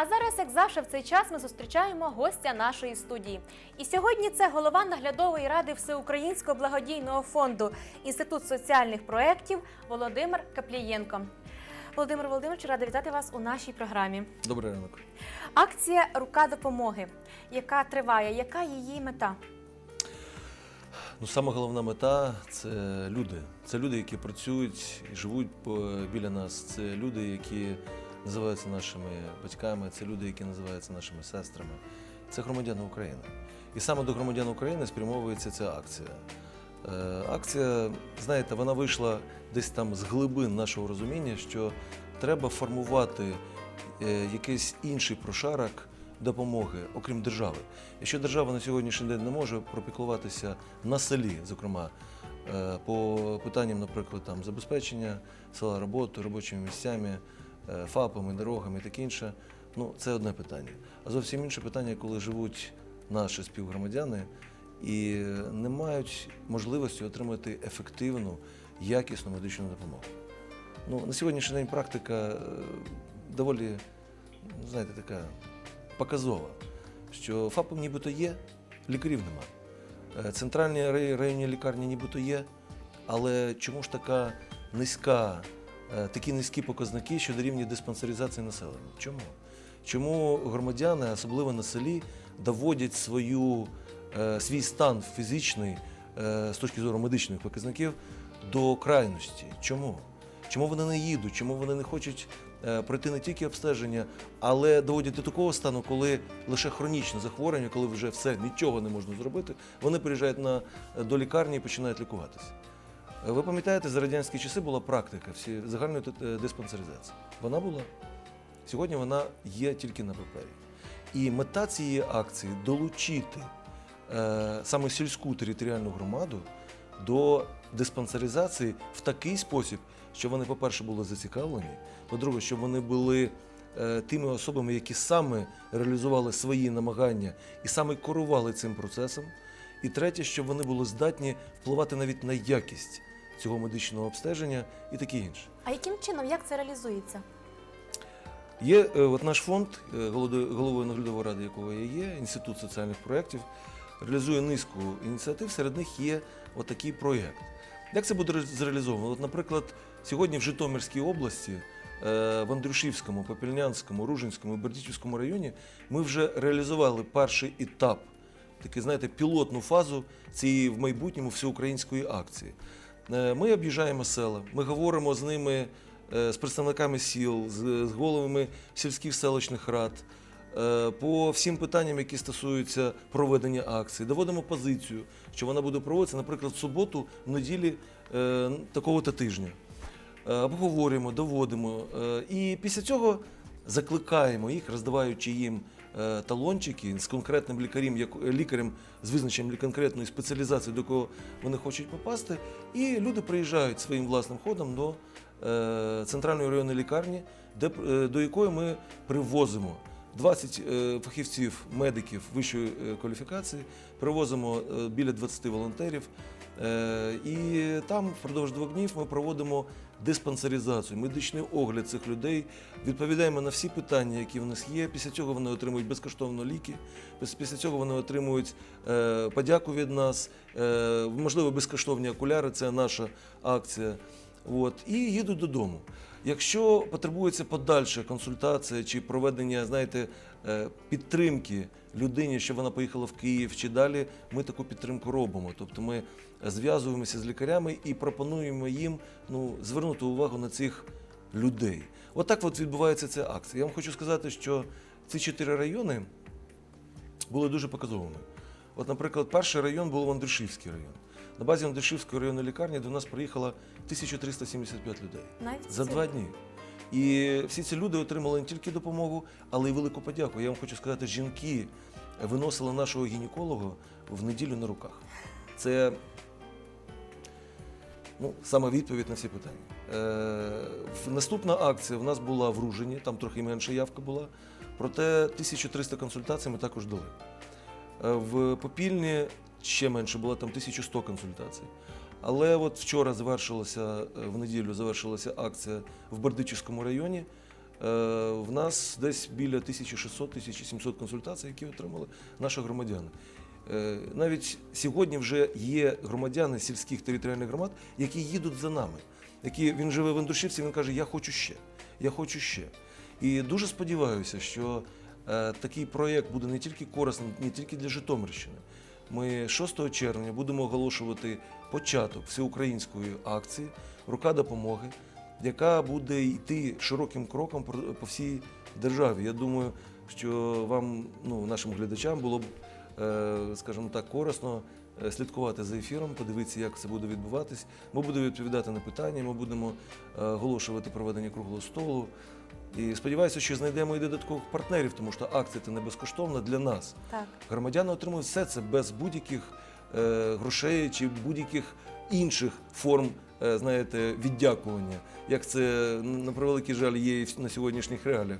А зараз, як завжди, в цей час ми зустрічаємо гостя нашої студії. І сьогодні це голова наглядової ради Всеукраїнського благодійного фонду Інститут соціальних проєктів Володимир Каплієнко. Володимир Володимирович, рада вітати вас у нашій програмі. Добрий ранок. Акція Рука допомоги, яка триває, яка її мета? Ну, саме головна мета це люди. Це люди, які працюють і живуть біля нас. Це люди, які називаються нашими батьками, це люди, які називаються нашими сестрами. Це громадяни України. І саме до громадян України спрямовується ця акція. Е, Акція, знаєте, вона вийшла десь там з глибин нашого розуміння, що треба формувати е, якийсь інший прошарок допомоги, окрім держави. Якщо держава на сьогоднішній день не може пропіклуватися на селі, зокрема, е, по питанням, наприклад, там забезпечення села роботою, робочими місцями, ФАПами, дорогами і таке інше, ну це одне питання. А зовсім інше питання, коли живуть наші співгромадяни і не мають можливості отримати ефективну, якісну медичну допомогу. Ну, на сьогоднішній день практика е, доволі, знаєте, така показова, що ФАПів нібито є, лікарів нема. Е, Центральні районні лікарні нібито є, але чому ж така низька, е, такі низькі показники щодо рівня диспансеризації населення? Чому? Чому громадяни, особливо на селі, доводять свою, е, свій стан фізичний е, з точки зору медичних показників до крайності? Чому? Чому вони не їдуть? Чому вони не хочуть е, пройти не тільки обстеження, але доводять до такого стану, коли лише хронічне захворювання, коли вже все нічого не можна зробити, вони приїжджають на, до лікарні і починають лікуватися. Ви пам'ятаєте, за радянські часи була практика всі загальної е, диспансеризації. Вона була. Сьогодні вона є тільки на папері. І мета цієї акції долучити е, саме сільську територіальну громаду до диспансеризації в такий спосіб, щоб вони, по-перше, були зацікавлені, по-друге, щоб вони були е, тими особами, які саме реалізували свої намагання і саме керували цим процесом. І третє, щоб вони були здатні впливати навіть на якість цього медичного обстеження і таке інше. А яким чином як це реалізується? Є е, от наш фонд, е, головою наглядової ради якого я є, Інститут соціальних проєктів, реалізує низку ініціатив. Серед них є отакий проєкт. Як це буде зреалізовано? От, наприклад, сьогодні в Житомирській області, е, в Андрюшівському, Попільнянському, Ружинському і Бердичівському районі ми вже реалізували перший етап, такий, знаєте, пілотну фазу цієї в майбутньому всеукраїнської акції. Е, Ми об'їжджаємо села, ми говоримо з ними, е, з представниками сіл, з, головами сільських селищних рад. е, По всім питанням, які стосуються проведення акції, доводимо позицію, що вона буде проводитися, наприклад, в суботу, в неділі такого-то тижня. Обговорюємо, доводимо. І після цього закликаємо їх, роздаваючи їм талончики з конкретним лікарем, як- лікарем з визначенням конкретної спеціалізації, до кого вони хочуть попасти. І люди приїжджають своїм власним ходом до е, центральної районної лікарні, де, е, до якої ми привозимо 20 е, фахівців, медиків вищої е, кваліфікації, привозимо е, біля 20 волонтерів. Е, І там впродовж двох днів ми проводимо диспансеризацію, медичний огляд цих людей, відповідаємо на всі питання, які в нас є. Після цього вони отримують безкоштовно ліки. Після цього вони отримують е, подяку від нас, е, можливо, безкоштовні окуляри. Це наша акція. От, і їдуть додому. Якщо потребується подальша консультація чи проведення, знаєте, е, підтримки людині, щоб вона поїхала в Київ чи далі, ми таку підтримку робимо. Тобто ми зв'язуємося з лікарями і пропонуємо їм ну, звернути увагу на цих людей. Отак от відбувається ця акція. Я вам хочу сказати, що ці чотири райони були дуже показовими. От, наприклад, перший район був Андрушівський район. На базі Андрушівської районної лікарні до нас приїхало 1375 людей Навіть за два дні. І всі ці люди отримали не тільки допомогу, але й велику подяку. Я вам хочу сказати, жінки виносили нашого гінеколога в неділю на руках. Це ну, саме відповідь на всі питання. Е, наступна акція в нас була в Ружині, там трохи менша явка була. Проте 1300 консультацій ми також дали. Е, В Попільні ще менше було, там 1100 консультацій. Але от вчора завершилася, е, в неділю завершилася акція в Бердичівському районі. в нас десь біля 1600-1700 консультацій, які отримали наші громадяни. Е, Навіть сьогодні вже є громадяни сільських територіальних громад, які їдуть за нами. Які він живе в Андрушівці, він каже: Я хочу ще, я хочу ще. І дуже сподіваюся, що е, такий проєкт буде не тільки корисним, не тільки для Житомирщини. Ми 6 червня будемо оголошувати початок всеукраїнської акції Рука допомоги, яка буде йти широким кроком по всій державі. Я думаю, що вам, ну, нашим глядачам, було б, е, скажімо так, корисно е, слідкувати за ефіром, подивитися, як це буде відбуватись. Ми будемо відповідати на питання, ми будемо е, оголошувати проведення круглого столу. І сподіваюся, що знайдемо і додаткових партнерів, тому що акція це не безкоштовна для нас. Так. Громадяни отримують все це без будь-яких е, грошей чи будь-яких інших форм, е, знаєте, віддякування, як це на превеликий жаль є і на сьогоднішніх реаліях.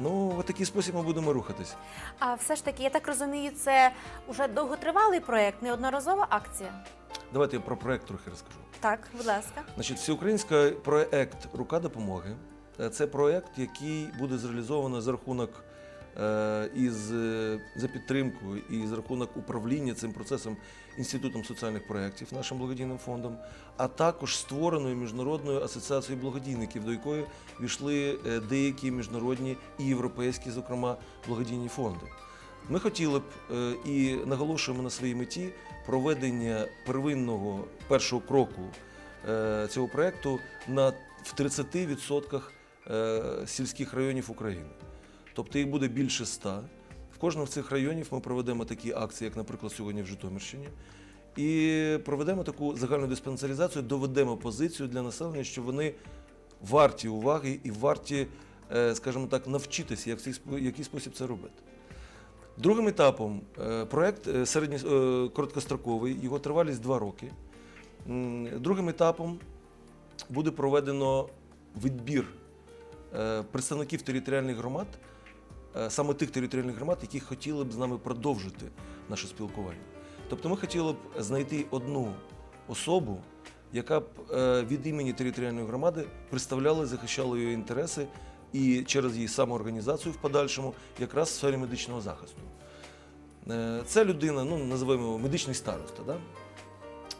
Ну, в такий спосіб ми будемо рухатись. А все ж таки, я так розумію, це уже довготривалий проєкт, неодноразова акція. Давайте я про проект трохи розкажу. Так, будь ласка. Значить, всеукраїнський проект Рука допомоги це проект, який буде зреалізовано за рахунок е, із е, за підтримкою і за рахунок управління цим процесом інститутом соціальних проєктів, нашим благодійним фондом, а також створеною міжнародною асоціацією благодійників, до якої війшли е, деякі міжнародні і європейські, зокрема, благодійні фонди. Ми хотіли б е, і наголошуємо на своїй меті проведення первинного першого кроку е, цього проєкту на в 30% е, сільських районів України. Тобто їх буде більше 100. В кожному з цих районів ми проведемо такі акції, як, наприклад, сьогодні в Житомирщині. І проведемо таку загальну диспансеризацію, доведемо позицію для населення, що вони варті уваги і варті, е, скажімо так, навчитися, як в який спосіб це робити. Другим етапом е, е, е, короткостроковий, його тривалість два роки. Другим етапом буде проведено відбір е, представників територіальних громад, е, саме тих територіальних громад, які хотіли б з нами продовжити наше спілкування. Тобто ми хотіли б знайти одну особу, яка б е, від імені територіальної громади представляла захищала її інтереси і через її самоорганізацію в подальшому, якраз в сфері медичного захисту. Е, Ця людина, ну називаємо його медичний староста. Да?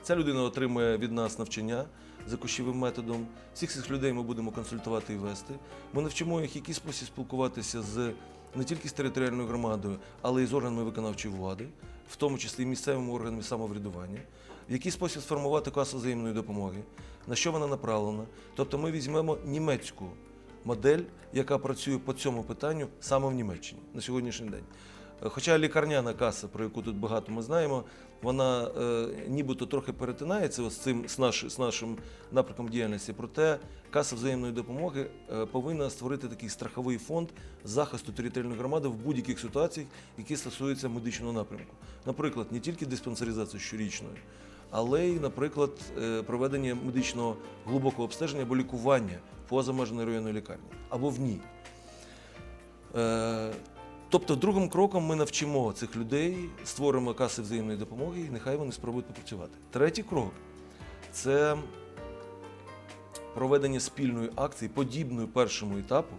Ця людина отримує від нас навчання за кущовим методом. Всіх цих людей ми будемо консультувати і вести. Ми навчимо їх, який спосіб спілкуватися з не тільки з територіальною громадою, але й з органами виконавчої влади, в тому числі і місцевими органами самоврядування, в який спосіб сформувати касу взаємної допомоги, на що вона направлена. Тобто ми візьмемо німецьку модель, яка працює по цьому питанню саме в Німеччині на сьогоднішній день. Е, Хоча лікарняна каса, про яку тут багато ми знаємо, вона е, нібито трохи перетинається з цим з, наш, з нашим напрямком діяльності. Проте каса взаємної допомоги е, повинна створити такий страховий фонд захисту територіальної громади в будь-яких ситуаціях, які стосуються медичного напрямку. Наприклад, не тільки диспансеризації щорічної, але й, наприклад, е, проведення медичного глибокого обстеження або лікування поза межами районної лікарні або в ній. Е, Тобто, другим кроком ми навчимо цих людей, створимо каси взаємної допомоги, і нехай вони спробують попрацювати. Третій крок це проведення спільної акції, подібної першому етапу,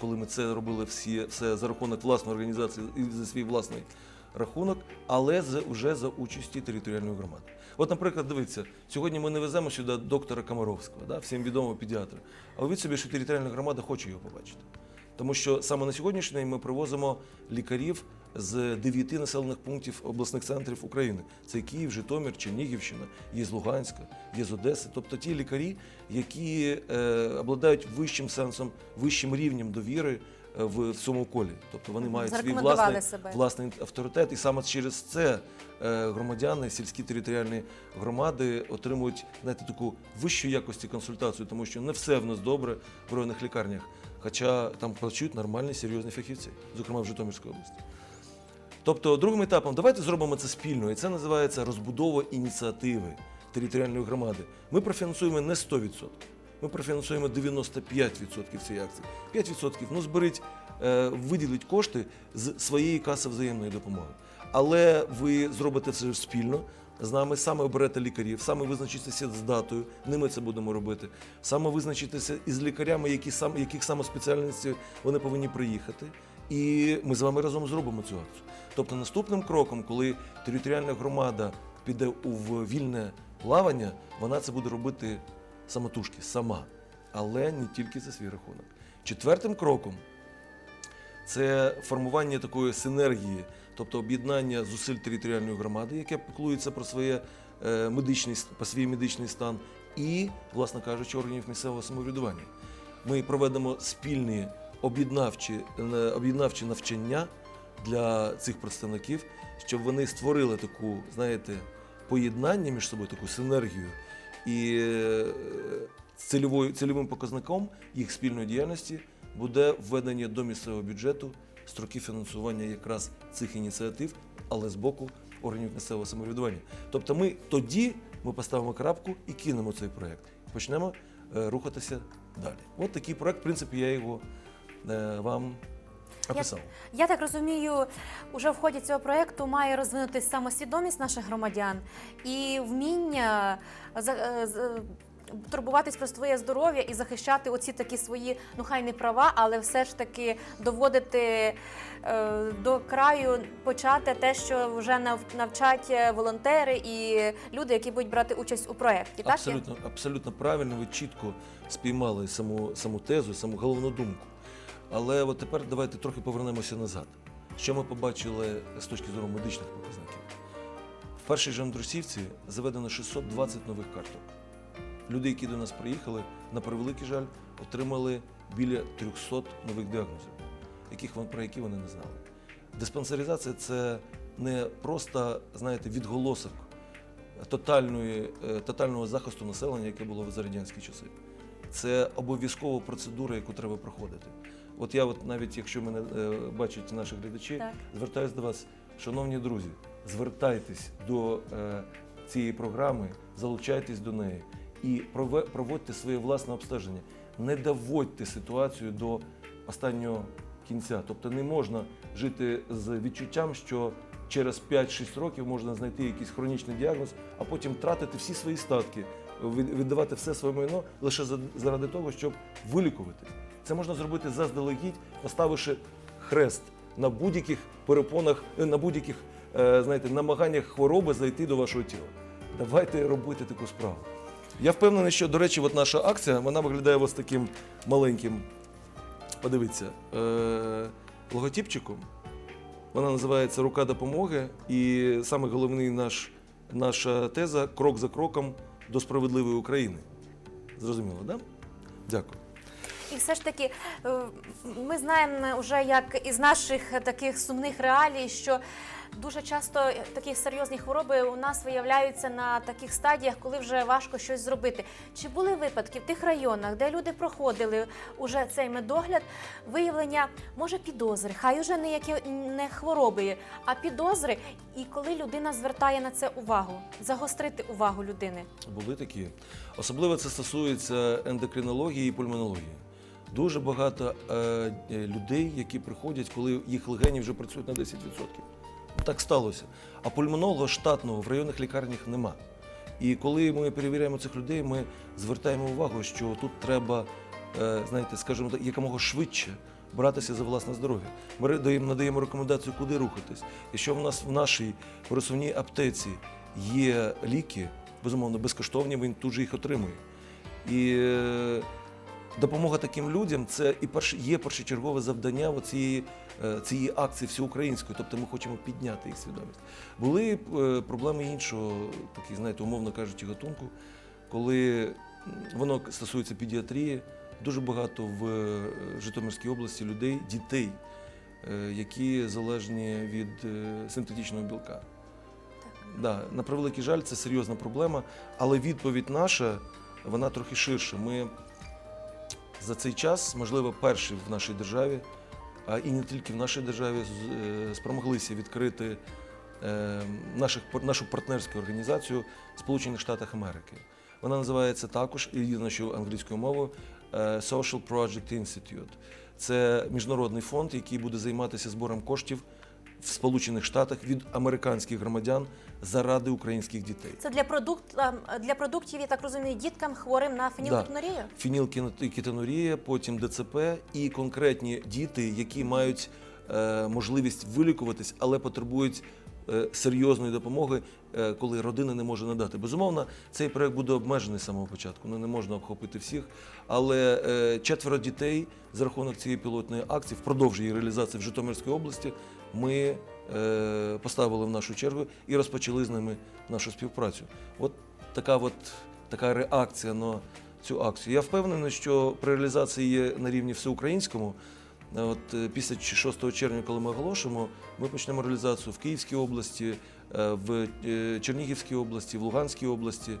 коли ми це робили всі, все за рахунок власної організації і за свій власний рахунок, але вже за участі територіальної громади. От, наприклад, дивіться, сьогодні ми не веземо сюди доктора Комаровського, да, всім відомого педіатра. А уявіть собі, що територіальна громада хоче його побачити. Тому що саме на сьогоднішній день ми привозимо лікарів з дев'яти населених пунктів обласних центрів України. Це Київ, Житомир, Чернігівщина, є з Луганська, є з Одеси. Тобто ті лікарі, які е, обладають вищим сенсом, вищим рівнем довіри е, в, цьому колі. Тобто вони мають свій власний, себе. власний авторитет, і саме через це е, громадяни, сільські територіальні громади отримують знаєте, таку вищу якості консультацію, тому що не все в нас добре в районних лікарнях. Хоча там працюють нормальні серйозні фахівці, зокрема в Житомирській області. Тобто, другим етапом, давайте зробимо це спільно, і це називається розбудова ініціативи територіальної громади. Ми профінансуємо не 100%, ми профінансуємо 95% цієї акції. 5% ну зберіть, е, виділіть кошти з своєї каси взаємної допомоги. Але ви зробите це спільно, з нами, саме оберете лікарів, саме визначитися з датою. Не ми це будемо робити. Саме визначитися із лікарями, які сам, яких саме спеціальності вони повинні приїхати. І ми з вами разом зробимо цю акцію. Тобто, наступним кроком, коли територіальна громада піде у вільне плавання, вона це буде робити самотужки, сама, але не тільки за свій рахунок. Четвертим кроком це формування такої синергії, тобто об'єднання зусиль територіальної громади, яке піклується про своє е, медичний про свій медичний стан, і, власне кажучи, органів місцевого самоврядування. Ми проведемо спільні об'єднавчі, е, об'єднавчі навчання для цих представників, щоб вони створили таку, знаєте, поєднання між собою, таку синергію. І е, цільовою, цільовим показником їх спільної діяльності буде введення до місцевого бюджету строки фінансування якраз цих ініціатив, але з боку органів місцевого самоврядування. Тобто ми тоді ми поставимо крапку і кинемо цей проект. Почнемо е, рухатися далі. От такий проект, в принципі, я його е, вам описав. Я так розумію, уже в ході цього проєкту має розвинутися самосвідомість наших громадян і вміння за- е, турбуватись про своє здоров'я і захищати оці такі свої, ну хай не права, але все ж таки доводити е, до краю, почати те, що вже нав- навчать е, волонтери і люди, які будуть брати участь у проєкті. Так? Абсолютно, абсолютно правильно, ви чітко спіймали саму, саму тезу, саму головну думку. Але от тепер давайте трохи повернемося назад. Що ми побачили з точки зору медичних показників? В першій же Андрусівці заведено 620 нових карток. Люди, які до нас приїхали, на превеликий жаль, отримали біля 300 нових діагнозів, яких, про які вони не знали. Диспансеризація це не просто, знаєте, відголосок тотальної, е, тотального захисту населення, яке було за радянські часи. Це обов'язкова процедура, яку треба проходити. От я, от навіть якщо мене е, бачать наші глядачі, Так. звертаюся до вас, шановні друзі, звертайтесь до е, цієї програми, залучайтесь до неї і проводьте своє власне обстеження. Не доводьте ситуацію до останнього кінця. Тобто не можна жити з відчуттям, що через 5-6 років можна знайти якийсь хронічний діагноз, а потім тратити всі свої статки, віддавати все своє майно лише заради того, щоб вилікувати. Це можна зробити заздалегідь, поставивши хрест на будь-яких перепонах, е, на будь-яких е, знаєте, намаганнях хвороби зайти до вашого тіла. Давайте робити таку справу. Я впевнений, що, до речі, от наша акція вона виглядає ось таким маленьким, подивіться, е- логотипчиком. Вона називається Рука допомоги. І саме головний наш, наша теза крок за кроком до справедливої України. Зрозуміло, так? Да? Дякую. Все ж таки, е, ми знаємо вже як із наших таких сумних реалій, що дуже часто такі серйозні хвороби у нас виявляються на таких стадіях, коли вже важко щось зробити. Чи були випадки в тих районах, де люди проходили уже цей медогляд, виявлення може підозри, хай уже не які не хвороби, а підозри, і коли людина звертає на це увагу, загострити увагу людини. Були такі. Особливо це стосується ендокринології і пульмонології. Дуже багато е, е, людей, які приходять, коли їх легені вже працюють на 10%. Так сталося. А пульмонолога штатного в районних лікарнях нема. І коли ми перевіряємо цих людей, ми звертаємо увагу, що тут треба, е, знаєте, скажімо так, якомога швидше братися за власне здоров'я. Ми даємо- надаємо рекомендацію, куди рухатись. Якщо в нас в нашій пересувній аптеці є ліки, безумовно, безкоштовні, він тут же їх отримує. І е, допомога таким людям це і перш, є першочергове завдання цієї, цієї акції всеукраїнської. Тобто ми хочемо підняти їх свідомість. Були е, проблеми іншого, такі, знаєте, умовно кажучи, гатунку, коли воно стосується педіатрії, дуже багато в е, Житомирській області людей, дітей, е, які залежні від е, синтетичного білка. Да, на превеликий жаль, це серйозна проблема, але відповідь наша, вона трохи ширша. Ми за цей час, можливо, перші в нашій державі, а і не тільки в нашій державі, е, спромоглися відкрити е, наших, нашу партнерську організацію Сполучених Штатах Америки. Вона називається також, єдине, що англійською мовою, е, Social Project Institute. Це міжнародний фонд, який буде займатися збором коштів в Сполучених Штатах від американських громадян заради українських дітей. Це для продукт для продуктів, я так розумію, діткам хворим на фенілкетонурію? Фінілкетонурія, потім ДЦП і конкретні діти, які мають е, можливість вилікуватись, але потребують серйозної допомоги, е, коли родина не може надати. Безумовно, цей проект буде обмежений з самого початку. Ну не можна обхопити всіх. Але е, четверо дітей за рахунок цієї пілотної акції впродовж її реалізації в Житомирській області ми е, поставили в нашу чергу і розпочали з ними нашу співпрацю. От така от така реакція на цю акцію. Я впевнений, що при реалізації є на рівні всеукраїнському. Е, От е, після 6 червня, коли ми оголошуємо, ми почнемо реалізацію в Київській області, е, в Чернігівській області, в Луганській області,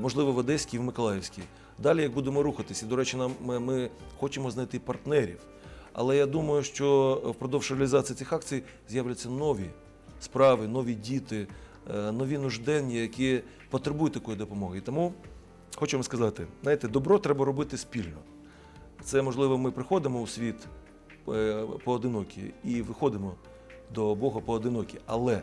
можливо, в Одеській, в Миколаївській. Далі, як будемо рухатися, і, до речі, нам ми, хочемо знайти партнерів. Але я думаю, що впродовж реалізації цих акцій з'являться нові справи, нові діти, нові нужденні, які потребують такої допомоги. І тому хочемо сказати, знаєте, добро треба робити спільно. Це можливо, ми приходимо у світ поодинокі і виходимо до Бога поодинокі. Але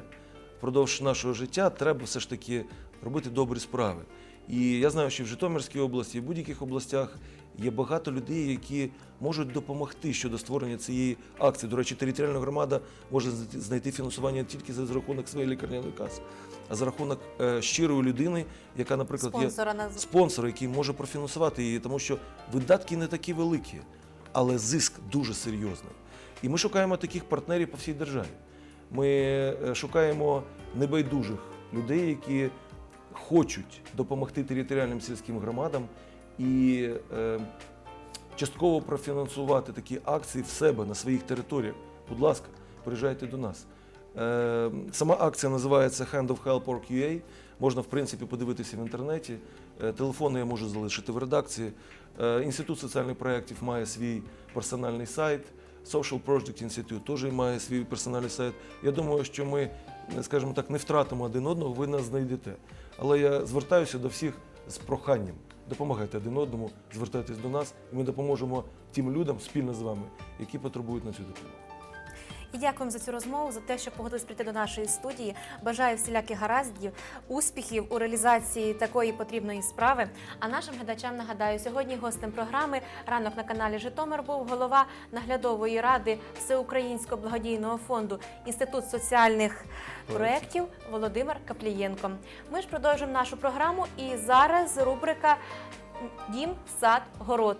впродовж нашого життя треба все ж таки робити добрі справи. І я знаю, що в Житомирській області, і в будь-яких областях є багато людей, які можуть допомогти щодо створення цієї акції. До речі, територіальна громада може знайти- фінансування не тільки за рахунок своєї лікарняної каси, а за рахунок е, щирої людини, яка, наприклад, є Спонсора на спонсор, який може профінансувати її, тому що видатки не такі великі, але зиск дуже серйозний. І ми шукаємо таких партнерів по всій державі. Ми е, шукаємо небайдужих людей, які хочуть допомогти територіальним сільським громадам і е, частково профінансувати такі акції в себе на своїх територіях. Будь ласка, приїжджайте до нас. Е, Сама акція називається Hand of Help Org.ua. Можна, в принципі, подивитися в інтернеті. Е, Телефони я можу залишити в редакції. Е, Інститут соціальних проєктів має свій персональний сайт. Social Project Institute теж має свій персональний сайт. Я думаю, що ми, скажімо так, не втратимо один одного, ви нас знайдете. Але я звертаюся до всіх з проханням. Допомагайте один одному, звертайтесь до нас, і ми допоможемо тим людям спільно з вами, які потребують на цю допомогу. І дякуємо за цю розмову, за те, що погодились прийти до нашої студії. Бажаю всіляких гараздів, успіхів у реалізації такої потрібної справи. А нашим глядачам нагадаю, сьогодні гостем програми ранок на каналі Житомир був голова наглядової ради Всеукраїнського благодійного фонду Інститут соціальних проєктів Володимир Каплієнко. Ми ж продовжимо нашу програму. І зараз рубрика Дім, сад, город.